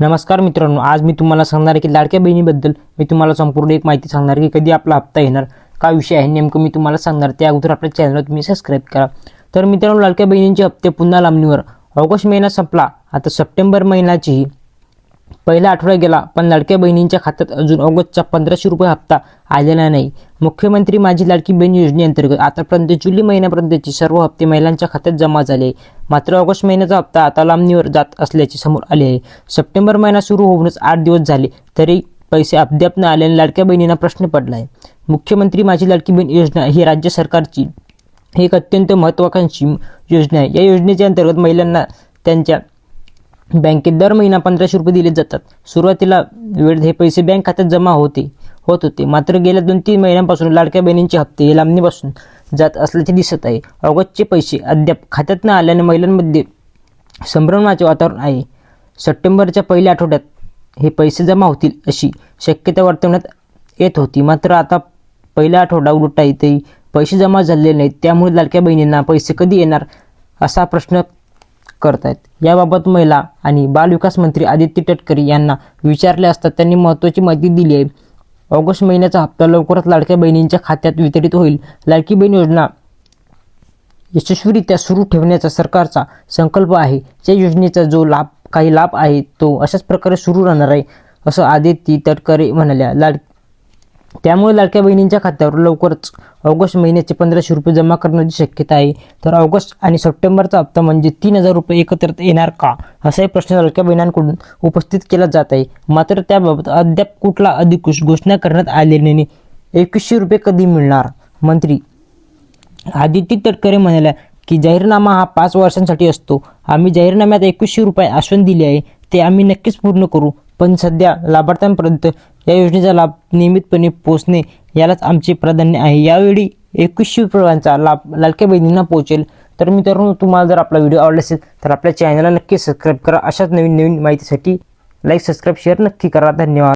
नमस्कार मित्रांनो आज मी तुम्हाला सांगणार आहे की लाडक्या बहिणीबद्दल मी तुम्हाला संपूर्ण एक माहिती सांगणार की कधी आपला हप्ता येणार काय विषय आहे नेमकं मी तुम्हाला सांगणार. त्या अगोदर आपल्या चॅनलला तुम्ही सबस्क्राईब करा. तर मित्रांनो लाडक्या बहिणींचे हप्ते पुन्हा लांबणीवर. ऑगस्ट महिना संपला. आता सप्टेंबर महिन्याचीही पहिला आठवडा गेला पण लाडक्या बहिणींच्या खात्यात अजून ऑगस्टचा पंधराशे रुपये हप्ता आलेला नाही. मुख्यमंत्री माझी लाडकी बहीण योजनेअंतर्गत आतापर्यंत जुलै महिन्यापर्यंतचे सर्व हप्ते महिलांच्या खात्यात जमा झाले आहे. मात्र ऑगस्ट महिन्याचा हप्ता आता लांबणीवर जात असल्याचे समोर आले आहे. सप्टेंबर महिना सुरू होऊनच आठ दिवस झाले तरी पैसे अद्याप न आल्याने लाडक्या बहिणींना प्रश्न पडला आहे मुख्यमंत्री माझी लाडकी बहीण योजना ही राज्य सरकारची एक अत्यंत महत्त्वाकांक्षी योजना आहे. या योजनेच्या अंतर्गत महिलांना त्यांच्या बँकेत दर महिना पंधराशे रुपये दिले जातात. सुरुवातीला वेळ हे पैसे बँक खात्यात जमा होते होत होते. मात्र गेल्या दोन तीन महिन्यांपासून लाडक्या बहिणींचे हप्ते हे लांबणीपासून जात असल्याचे दिसत आहे. ऑगस्टचे पैसे अद्याप खात्यात न आल्याने महिलांमध्ये संभ्रमाचे वातावरण आहे. सप्टेंबरच्या पहिल्या आठवड्यात हे पैसे जमा होतील अशी शक्यता वर्तवण्यात येत होती. मात्र आता पहिला आठवडा उलटा येतही पैसे जमा झालेले नाहीत. त्यामुळे लाडक्या बहिणींना पैसे कधी येणार असा प्रश्न करतायत. याबाबत महिला आणि बालविकास मंत्री आदित्य तटकरे यांना विचारले असता त्यांनी महत्त्वाची माहिती दिली आहे. ऑगस्ट महिन्याचा हप्ता लवकरच लाडक्या बहिणींच्या खात्यात वितरित होईल. लाडकी बहीण योजना यशस्वीरित्या सुरू ठेवण्याचा सरकारचा संकल्प आहे. या योजनेचा जो लाभ काही लाभ आहे तो अशाच प्रकारे सुरू राहणार आहे असं आदित्य तटकरे म्हणाल्या. लाड त्यामुळे लाडक्या बहिणींच्या खात्यावर लवकरच ऑगस्ट महिन्याचे पंधराशे रुपये जमा करण्याची शक्यता आहे. तर ऑगस्ट आणि सप्टेंबरचा हप्ता म्हणजे तीन हजार रुपये एकत्रित येणार का? असाही प्रश्न लाडक्या बहिणांकडून उपस्थित केला जात आहे. मात्र त्याबाबत अद्याप कुठला अधिकृत घोषणा करण्यात आलेली नाही. एकवीसशे रुपये कधी मिळणार? मंत्री आदित्य तटकरे म्हणाल्या की जाहीरनामा हा पाच वर्षांसाठी असतो. आम्ही जाहीरनाम्यात एकवीसशे रुपये आश्वासन दिले आहे. ते आम्ही नक्कीच पूर्ण करू. पण सध्या लाभार्थ्यांपर्यंत या योजनेचा लाभ नियमितपणे पोचणे यालाच आमचे प्राधान्य आहे. यावेळी एकवीसशे रुपयांचा लाभ लाडक्या बहिणींना पोहोचेल. तर मित्रांनो तुम्हाला जर आपला व्हिडिओ आवडला असेल तर आपल्या चॅनलला नक्की सबस्क्राईब करा. अशाच नवीन नवीन माहितीसाठी लाईक सबस्क्राईब शेअर नक्की करा. धन्यवाद.